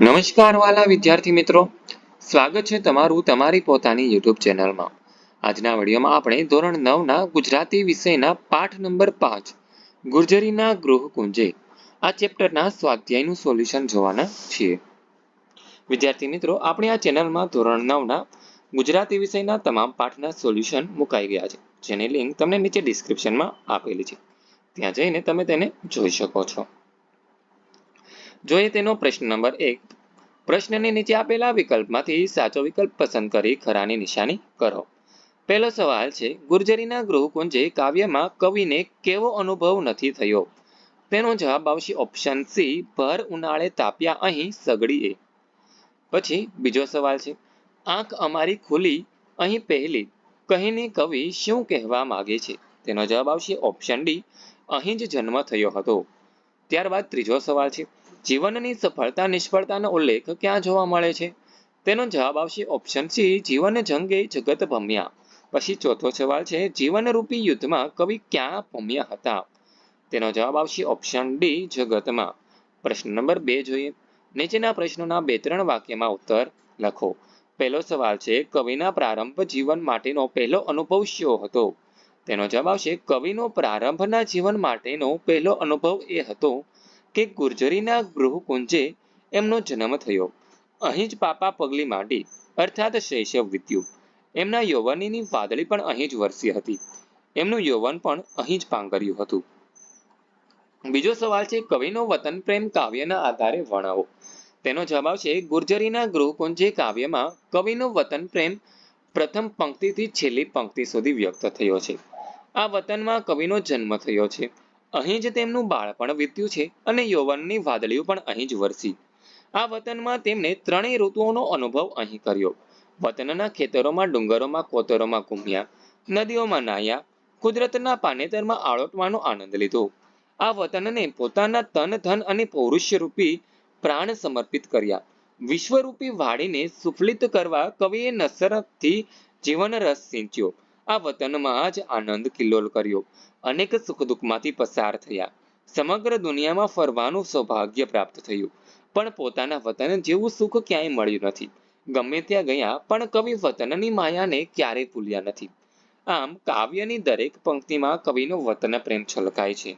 નમસ્કાર વાલા વિદ્યાર્થી મિત્રો. સ્વાગત છે તમારું તમારી પોતાની યુટ્યુબ ચેનલમાં. આજના વિડીયોમાં આપણે ધોરણ નવના ગુજરાતી વિષયના પાઠ નંબર પાંચ, ગુર્જરીના ગૃહકુંજે આ ચેપ્ટરના સ્વાધ્યાયનું સોલ્યુશન જોવાના છીએ. વિદ્યાર્થી મિત્રો, આપણે આ ચેનલમાં ધોરણ નવના ગુજરાતી વિષયના તમામ પાઠના સોલ્યુશન મુકાઈ ગયા છે, જેની લિંક તમને નીચે ડિસ્ક્રિપ્શનમાં આપેલી છે. ત્યાં જઈને તમે તેને જોઈ શકો છો. જોઈએ તેનો પ્રશ્ન નંબર એક. પ્રશ્નની નીચે આપેલા વિકલ્પમાંથી સાચો વિકલ્પ પસંદ કરી ખરાની નિશાની કરો. પહેલો સવાલ છે, ગુર્જરીના ગૃહકુંજે કાવ્યમાં કવિને કેવો અનુભવ નથી થયો? તેનો જવાબ આવશે ઓપ્શન સી, ભર ઉનાળે તાપ્યા અહીં સગડી એ પછી બીજો સવાલ છે, આંખ અમારી ખુલી અહીં પહેલી. કહીને કવિ શું કહેવા માગે છે? તેનો જવાબ આવશે ઓપ્શન ડી, અહીં જ જન્મ થયો હતો. ત્યારબાદ ત્રીજો સવાલ છે જીવનની સફળતા, નિષ્ફળતાનો ઉલ્લેખ ક્યાં જોવા મળે છે? તેનો જવાબ આવશે ઓપ્શન સી જીવન જંગે જગત ભમ્યા. પછી ચોથો સવાલ છે, જીવનરૂપી યુદ્ધમાં કવિ ક્યાં ભમ્યા હતા? તેનો જવાબ આવશે ઓપ્શન ડી જગતમાં. પ્રશ્ન નંબર બે જોઈએ. નીચેના પ્રશ્નોના બે ત્રણ વાક્યમાં ઉત્તર લખો. પહેલો સવાલ છે, કવિના પ્રારંભ જીવન માટેનો પહેલો અનુભવ શો હતો? તેનો જવાબ આવશે, કવિનો પ્રારંભના જીવન માટેનો પહેલો અનુભવ એ હતો કે ગુર્જરીના ગૃહકુંજે એમનો જન્મ થયો. અહીં જ પાપા પગલી માંડી, અર્થાત શૈશવ વીત્યું. એમના યૌવનની વાદળી પણ અહીં જ વરસી હતી. એમનું યૌવન પણ અહીં જ પાંગર્યું હતું. બીજો સવાલ છે, કવિનો વતન પ્રેમ કાવ્યના આધારે વર્ણવો. તેનો જવાબ છે, ગુર્જરીના ગૃહકુંજે કાવ્યમાં કવિનો વતન પ્રેમ પ્રથમ પંક્તિથી છેલ્લી પંક્તિ સુધી વ્યક્ત થયો છે. આ વતનમાં કવિનો જન્મ થયો છે. અહીં જ તેમનું બાળપણ વીત્યું છે અને યૌવનની વાદળીઓ પણ અહીં જ વરસી. આ વતનમાં તેમણે ત્રણેય ઋતુઓનો અનુભવ અહીં કર્યો. વતનના ખેતરોમાં ડુંગરોમાં કોતરોમાં ઘૂમ્યા નદીઓમાં નાહ્યા કુદરતના પાનેતરમાં આળોટવાનો આનંદ લીધો. આ વતનને પોતાના તન, ધન અને પૌરુષ્યરૂપી રૂપી પ્રાણ સમર્પિત કર્યા. વિશ્વરૂપી વાડીને સુફલિત કરવા કવિએ નસરતથી જીવન રસ સિંચ્યો. આ વતનમાં જ આનંદ કિલ્લોલ કર્યો. અનેક સુખ દુઃખમાંથી પસાર થયા. સમગ્ર દુનિયામાં ફરવાનું સૌભાગ્ય પ્રાપ્ત થયું. પણ પોતાના વતન જેવું સુખ ક્યાંય મળ્યું નથી. ગમે ત્યાં ગયા, પણ કવિ વતનની માયાને ક્યારેય ભૂલ્યા નથી. આમ, કાવ્યની દરેક પંક્તિમાં કવિનો વતન પ્રેમ છલકાય છે.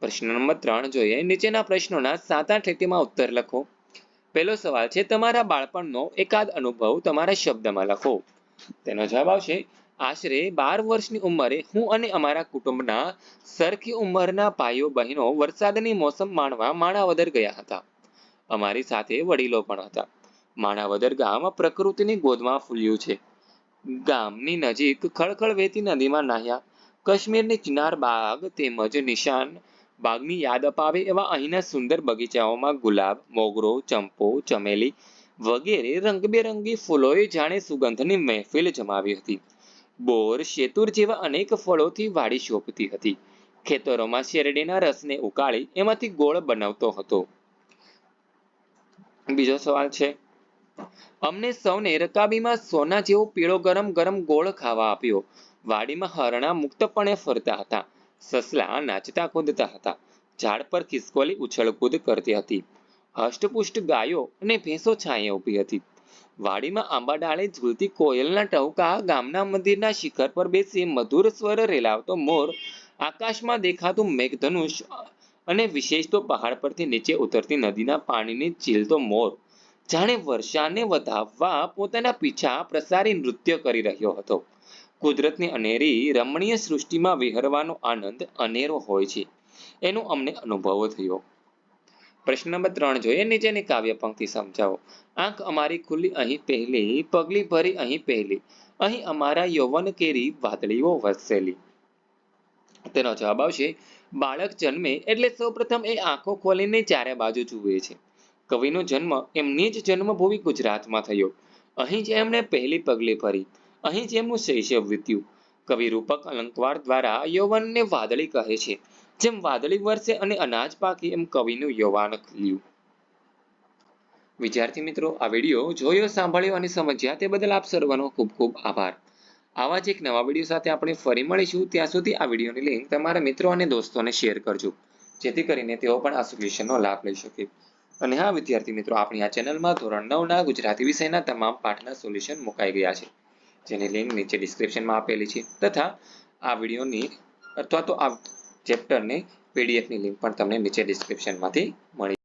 પ્રશ્ન નંબર ત્રણ જોઈએ. નીચેના પ્રશ્નોના સાત આઠ લીટીમાં ઉત્તર લખો. પહેલો સવાલ છે, તમારા બાળપણનો એકાદ અનુભવ તમારા શબ્દમાં લખો. તેનો જવાબ આવશે આશરે બાર વર્ષની ઉંમરે હું અને અમારા કુટુંબના સરખી ઉંમરના ભાઈઓ બહેનો વરસાદની મોસમ માણવા માણાવદર ગયા હતા. અમારી સાથે વડીલો પણ હતા. માણાવદર ગામ પ્રકૃતિની ગોદમાં ફૂલ્યું છે. ગામની નજીક ખળખળ વહેતી નદીમાં નાહ્યા. કાશ્મીરની ચિનાર બાગ તેમજ નિશાન બાગની યાદ અપાવે એવા અહીંના સુંદર બગીચાઓમાં ગુલાબ, મોગરો, ચંપો, ચમેલી વગેરે રંગબેરંગી ફૂલોએ જાણે સુગંધની મહેફિલ જમાવી હતી. બોર, શેતુર જેવા અનેક ફળોથી વાડી શોભતી હતી. ખેતરોમાં શેરડીના રસને ઉકાળી એમાંથી ગોળ બનાવતો હતો. બીજો સવાલ છે, અમને સૌને રકાબીમાં સોના જેવો પીળો ગરમ ગરમ ગોળ ખાવા આપ્યો. વાડીમાં હરણા મુક્તપણે ફરતા હતા. સસલા નાચતા કૂદતા હતા. ઝાડ પર ખિસકોલી ઉછળકૂદ કરતી હતી. હષ્ટપુષ્ટ ગાયો અને ભેંસો છાંયે ઊભી હતી. વાડીમાં આંબા ડાળે ઝૂલતી કોયલના ટહુકા, ગામના મંદિરના શિખર પર બેસી મધુર સ્વર રેલાવતો મોર, આકાશમાં દેખાતું મેઘધનુષ અને વિશેષ તો પહાડ પરથી નીચે ઉતરતી નદીના પાણીને ચીલતો મોર. જાણે વર્ષાને વધાવવા પોતાના પીછા પ્રસારી નૃત્ય કરી રહ્યો હતો. કુદરતની અનેરી રમણીય સૃષ્ટિમાં વિહરવાનો આનંદ અનેરો હોય છે. એનો અમને અનુભવ થયો. પ્રશ્ન નંબર ત્રણ જોઈએ, નીચેની કાવ્ય પંક્તિ સમજાવો. આંખ અમારી ખુલ્લી, અહીં પહેલી, પગલી ભરી, અહીં પહેલી. અહીં અમારા યૌવન કેરી, વાદળીઓ વસેલી તેનો જવાબ આવશે, બાળક જન્મે એટલે સૌપ્રથમ એ આંખો ખોલીને ચારે બાજુ જુએ છે. કવિનો જન્મ એમની જ જન્મભૂમિ ગુજરાતમાં થયો. અહીં જ એમણે પહેલી પગલી ભરી. અહીં જ એમનું શૈશવ વીત્યું. કવિ રૂપક અલંકાર દ્વારા યૌવનને વાદળી કહે છે. જેમ વાદળી વરસે અને અનાજ પાકે એમ કવિનું યૌવાન ખીલ્યું. વિદ્યાર્થી મિત્રો, આ વીડિયો જોયો, સાંભળ્યો અને સમજ્યા તે બદલ આપ સર્વનો ખૂબ ખૂબ આભાર. આવા જ એક નવા વીડિયો સાથે આપણે ફરી મળીશું. ત્યાં સુધી આ વિડીયોની લિંક તમારા મિત્રો અને દોસ્તોને શેર કરજો, જેથી કરીને તેઓ પણ આ સોલ્યુશનનો લાભ લઈ શકે. અને હા, વિદ્યાર્થી મિત્રો, આપણી આ ચેનલમાં ધોરણ નવના ગુજરાતી વિષયના તમામ પાઠના સોલ્યુશન મુકાઈ ગયા છે, જેની લિંક નીચે ડિસ્ક્રિપ્શનમાં આપેલી છે. તથા આ વિડીયોની અથવા તો આ ચેપ્ટરની પીડીએફની લિંક પણ તમને નીચે ડિસ્ક્રિપ્શનમાંથી મળી